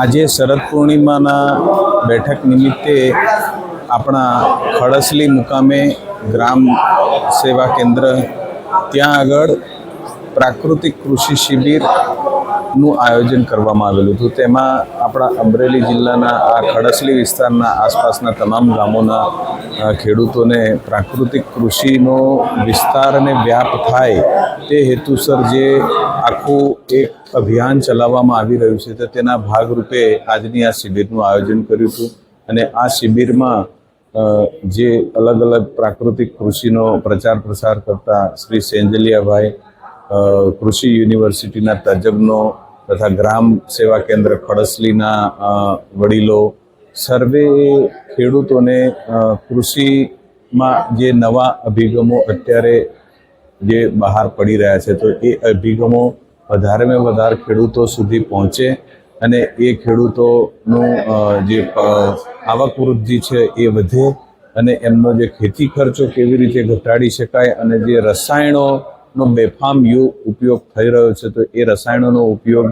આજે શરદ પૂર્ણિમાના બેઠક નિમિત્તે આપણા ખડસલી મુકામે ગ્રામ સેવા કેન્દ્ર, ત્યાં આગળ પ્રાકૃતિક કૃષિ શિબિરનું આયોજન કરવામાં આવેલું હતું. તેમાં આપણા અમરેલી જિલ્લાના આ ખડસલી વિસ્તારના આસપાસના તમામ ગામોના ખેડૂતોને પ્રાકૃતિક કૃષિનો વિસ્તાર અને વ્યાપ થાય તે હેતુસર જે આખું એક અભિયાન ચલાવવામાં આવી રહ્યું છે તો તેના ભાગરૂપે આજની આ શિબિરનું આયોજન કર્યું હતું અને આ શિબિરમાં જે અલગ અલગ પ્રાકૃતિક કૃષિનો પ્રચાર પ્રસાર કરતા શ્રી સેંજલિયાભાઈ કૃષિ યુનિવર્સિટીના તજજ્ઞો તથા ગ્રામ સેવા કેન્દ્ર ખડસલીના વડીલો, સર્વે ખેડૂતોને કૃષિમાં જે નવા અભિગમો અત્યારે જે બહાર પડી રહ્યા છે, તો એ અભિગમો વધારેમાં વધારે ખેડૂતો સુધી પહોંચે અને એ ખેડૂતોનું જે આવક વૃદ્ધિ છે એ વધે અને એમનો જે ખેતી ખર્ચો કેવી રીતે ઘટાડી શકાય અને જે રસાયણોનો બેફામ યુ ઉપયોગ થઈ રહ્યો છે, તો એ રસાયણોનો ઉપયોગ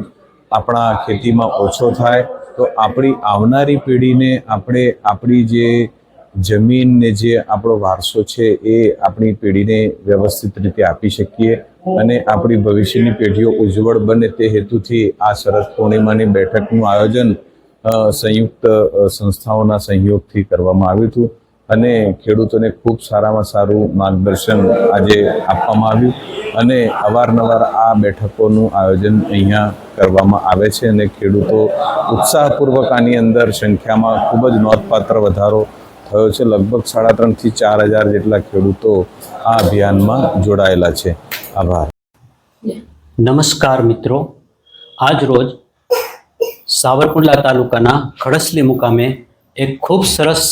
આપણા ખેતીમાં ઓછો થાય. તો આપણી આવનારી પેઢીને આપણે આપણી જે જમીન ને જે આપણો વારસો છે એ આપણી પેઢીને વ્યવસ્થિત રીતે આપી શકીએ અને આપણી ભવિષ્યની પેઢીઓ ઉજ્જવળ બને તે હેતુથી આ શરદ પૂર્ણિમાની બેઠકનું આયોજન સંયુક્ત સંસ્થાઓના સહયોગથી કરવામાં આવ્યું હતું અને ખેડૂતોને ખૂબ સારામાં સારું માર્ગદર્શન આજે આપવામાં આવ્યું અને અવારનવાર આ બેઠકોનું આયોજન અહીંયા કરવામાં આવે છે અને ખેડૂતો ઉત્સાહપૂર્વક આની અંદર સંખ્યામાં ખૂબ જ નોંધપાત્ર વધારો થયો છે. લગભગ સાડા ત્રણથી ચાર હજાર જેટલા ખેડૂતો આ અભિયાનમાં જોડાયેલા છે. આભાર. નમસ્કાર મિત્રો. આજ રોજ સાવરકુંડલા તાલુકાના ખડસલી મુકામે એક ખૂબ સરસ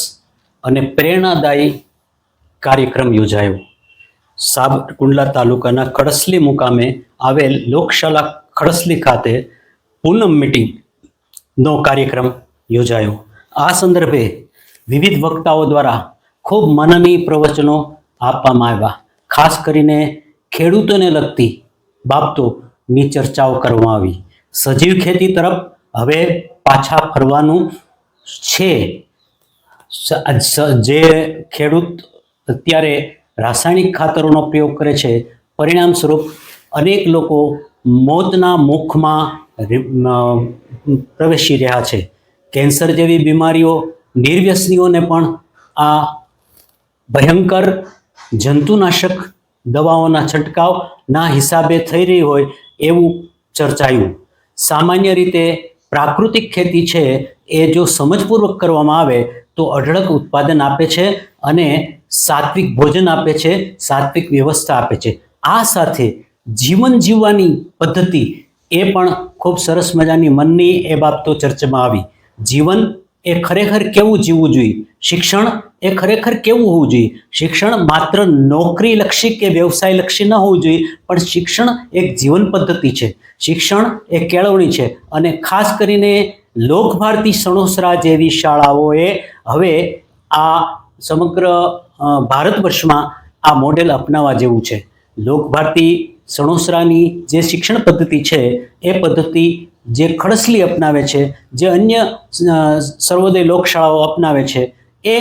અને પ્રેરણાદાયી કાર્યક્રમ યોજાયો. સાવરકુંડલા તાલુકાના ખડસલી મુકામે આવેલ લોકશાલા ખડસલી ખાતે પૂનમ મિટિંગનો કાર્યક્રમ યોજાયો. આ સંદર્ભે વિવિધ વક્તાઓ દ્વારા ખૂબ મનની પ્રવચનો આપવામાં આવ્યા. ખાસ કરીને ખેડૂતોને લગતી બાબતોની ચર્ચાઓ કરવામાં આવી. સજીવ ખેતી તરફ હવે પાછા ફરવાનું છે. જે ખેડૂત અત્યારે રાસાયણિક ખાતરોનો પ્રયોગ કરે છે પરિણામ સ્વરૂપ અનેક લોકો મોતના મુખમાં પ્રવેશી રહ્યા છે. કેન્સર જેવી બીમારીઓ નિર્વ્યસનીઓને પણ આ ભયંકર જંતુનાશક દવાઓના છંટકાવના હિસાબે થઈ રહી હોય એવું ચર્ચાયું. સામાન્ય રીતે પ્રાકૃતિક ખેતી છે એ જો સમજપૂર્વક કરવામાં આવે તો અઢળક ઉત્પાદન આપે છે અને સાત્વિક ભોજન આપે છે, સાત્વિક વ્યવસ્થા આપે છે. આ સાથે જીવન જીવવાની પદ્ધતિ એ પણ ખૂબ સરસ મજાની મનની એ બાબતો ચર્ચામાં આવી. જીવન એ ખરેખર કેવું જીવવું જોઈએ? શિક્ષણ એ ખરેખર કેવું હોવું જોઈએ? શિક્ષણ માત્ર નોકરીલક્ષી કે વ્યવસાયલક્ષી ન હોવું જોઈએ, પણ શિક્ષણ એક જીવન પદ્ધતિ છે. શિક્ષણ એ કેળવણી છે અને ખાસ કરીને લોકભારતી સણોસરા જેવી શાળાઓએ હવે આ સમગ્ર ભારત વર્ષમાં આ મોડેલ અપનાવવા જેવું છે. લોકભારતી સણોસરાની જે શિક્ષણ પદ્ધતિ છે, એ પદ્ધતિ જે ખડસલી અપનાવે છે, જે અન્ય સર્વોદય લોકશાળાઓ અપનાવે છે, એ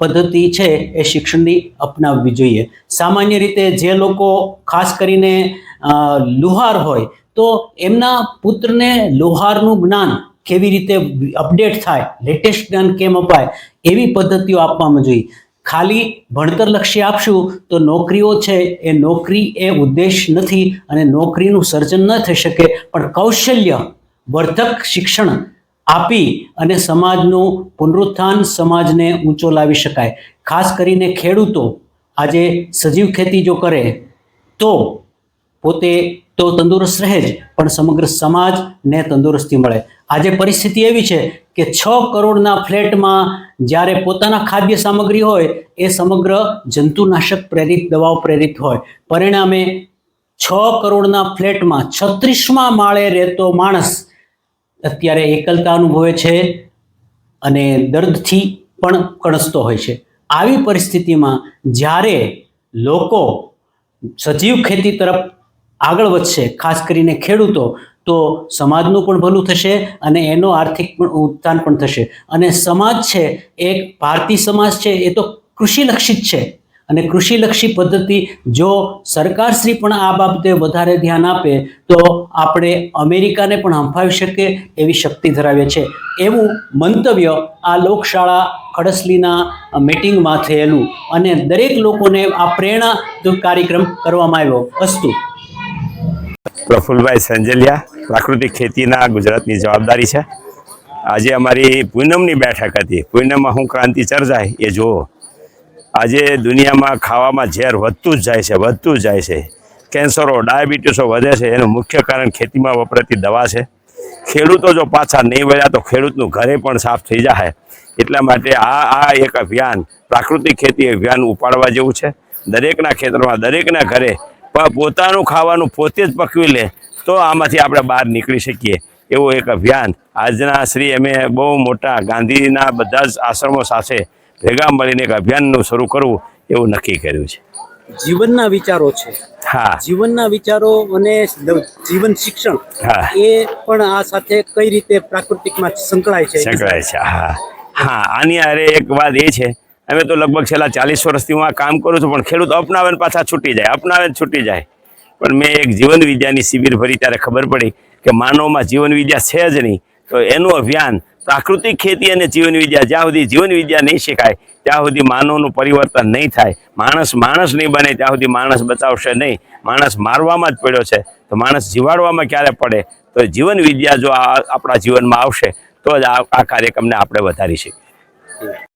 પદ્ધતિ છે, એ શિક્ષણની અપનાવવી જોઈએ. સામાન્ય રીતે જે લોકો ખાસ કરીને લુહાર હોય, તો એમના પુત્રને લુહારનું જ્ઞાન કેવી રીતે અપડેટ થાય, લેટેસ્ટ જ્ઞાન કેમ અપાય, એવી પદ્ધતિઓ આપવામાં જોઈએ. ખાલી ભણતરલક્ષી આપશું તો નોકરીઓ છે એ નોકરી એ ઉદ્દેશ નથી અને નોકરીનું સર્જન ન થઈ શકે. પણ કૌશલ્ય, વર્ધક શિક્ષણ આપી અને સમાજનું પુનરુત્થાન સમાજને ઊંચો લાવી શકાય. ખાસ કરીને ખેડૂતો આજે સજીવ ખેતી જો કરે તો પોતે તો તંદુરસ્ત રહે જ, પણ સમગ્ર સમાજને તંદુરસ્તી મળે. આજે પરિસ્થિતિ એવી છે કે છ કરોડના ફ્લેટમાં જ્યારે પોતાના ખાદ્ય સામગ્રી હોય, એ સમગ્ર જંતુનાશક પ્રેરિત, દવાઓ પ્રેરિત હોય. પરિણામે છ કરોડના ફ્લેટમાં છત્રીસમાં માળે રહેતો માણસ અત્યારે એકલતા અનુભવે છે અને દર્દથી પણ કણસતો હોય છે. આવી પરિસ્થિતિમાં જ્યારે લોકો સજીવ ખેતી તરફ આગળ વધશે, ખાસ કરીને ખેડૂતો, તો સમાજનું પણ ભલું થશે અને એનો આર્થિક પણ ઉત્થાન પણ થશે. અને સમાજ છે, એક ભારતીય સમાજ છે, એ તો કૃષિલક્ષી જ છે. અને કૃષિલક્ષી પદ્ધતિ જો સરકારશ્રી પણ આ બાબતે વધારે ધ્યાન આપે, તો આપણે અમેરિકાને પણ હંફાવી શકીએ એવી શક્તિ ધરાવે છે. એવું મંતવ્ય આ લોકશાળા ખડસલીના મિટિંગમાં થયેલું. અને દરેક લોકોને આ પ્રેરણા કાર્યક્રમ કરવામાં આવ્યો. અસ્તુ. પ્રફુલભાઈ સંજલિયા, પ્રાકૃતિક ખેતીના ગુજરાતની જવાબદારી છે. આજે અમારી પૂનમની બેઠક હતી. પૂનમમાં હું ક્રાંતિ સર્જાય એ જુઓ. આજે દુનિયામાં ખાવામાં ઝેર વધતું જ જાય છે, વધતું જ જાય છે. કેન્સરો, ડાયાબિટીસો વધે છે, એનું મુખ્ય કારણ ખેતીમાં વપરાતી દવા છે. ખેડૂતો જો પાછા નહીં વળ્યા તો ખેડૂતનું ઘરે પણ સાફ થઈ જાય એટલા માટે આ આ એક અભિયાન પ્રાકૃતિક ખેતી અભિયાન ઉપાડવા જેવું છે. દરેકના ખેતરમાં, દરેકના ઘરે પોતાનું ખાવાનું પોતે જ પકવી લે તો આમાંથી આપણે બહાર નીકળી શકીએ. એવું એક અભિયાન આજના શ્રી અમે બહુ મોટા ગાંધીના બધા જ આશ્રમો સાથે ભેગા મળીને એક અભિયાનનું શરૂ કરવું એવું નક્કી કર્યું છે. જીવનના વિચારો છે. હા. જીવનના વિચારો અને જીવન શિક્ષણ હા. એ પણ આ સાથે કઈ રીતે પ્રાકૃતિકમાં સંકળાય છે? સંકળાય છે હા. હા આની અરે એક વાત એ છે અમે તો લગભગ છેલ્લા ચાલીસ વર્ષથી હું આ કામ કરું છું, પણ ખેડૂત અપનાવે પાછા છૂટી જાય અપનાવે છૂટી જાય. પણ મેં એક જીવન વિદ્યાની શિબિર ભરી ત્યારે ખબર પડી કે માનવમાં જીવન વિદ્યા છે જ નહીં. તો એનું અભિયાન, પ્રાકૃતિક ખેતી અને જીવન વિદ્યા, જ્યાં સુધી જીવન વિદ્યા નહીં શીખાય, ત્યાં સુધી માનવનું પરિવર્તન નહીં થાય. માણસ માણસ નહીં બને, ત્યાં સુધી માણસ બચાવશે નહીં. માણસ મારવામાં જ પડ્યો છે, તો માણસ જીવાડવામાં ક્યારે પડે? તો જીવન વિદ્યા જો આપણા જીવનમાં આવશે, તો જ આ કાર્યક્રમને આપણે વધારી શકીએ.